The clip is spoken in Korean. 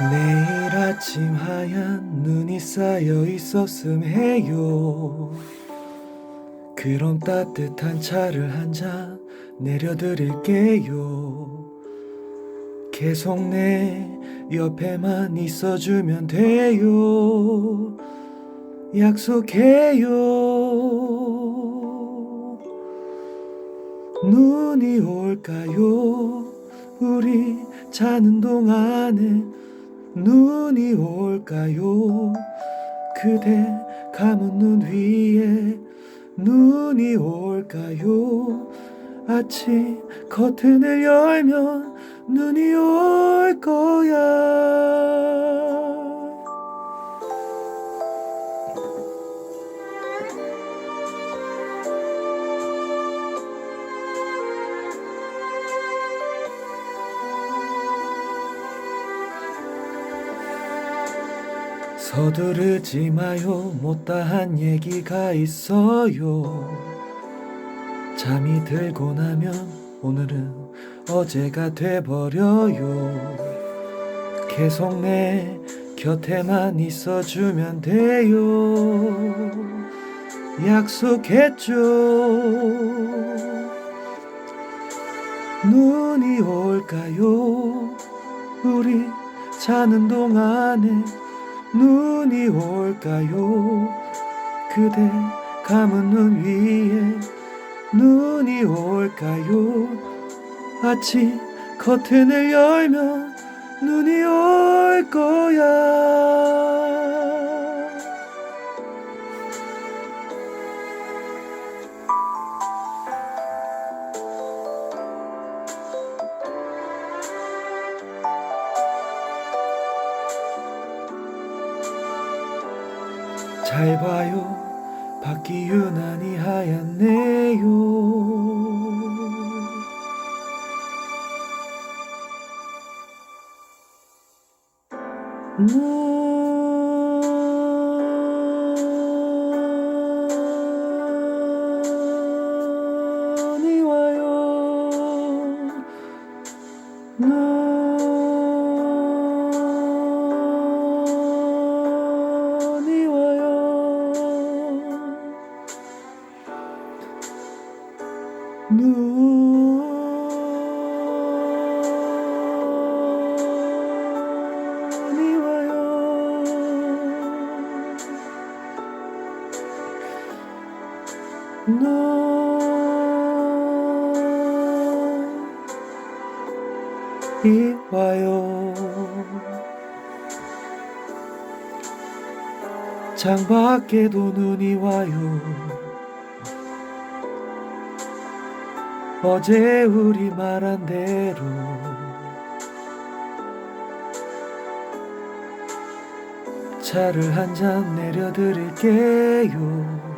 내일 아침 하얀 눈이 쌓여 있었음 해요. 그럼 따뜻한 차를 한 잔 내려드릴게요. 계속 내 옆에만 있어주면 돼요. 약속해요. 눈이 올까요? 우리 자는 동안에 눈이 올까요? 그대 감은 눈 위에 눈이 올까요? 아침 커튼을 열면 눈이 올 거야. 서두르지 마요. 못다한 얘기가 있어요. 잠이 들고 나면 오늘은 어제가 돼버려요. 계속 내 곁에만 있어주면 돼요. 약속했죠. 눈이 올까요? 우리 자는 동안에 눈이 올까요? 그대 감은 눈 위에 눈이 올까요? 아침 커튼을 열면 눈이 올 거야. 잘 봐요. 밖이 유난히 하얗네요. 눈 이 와요. 창밖에도 눈이 와요. 어제 우리 말한 대로 차를 한 잔 내려드릴게요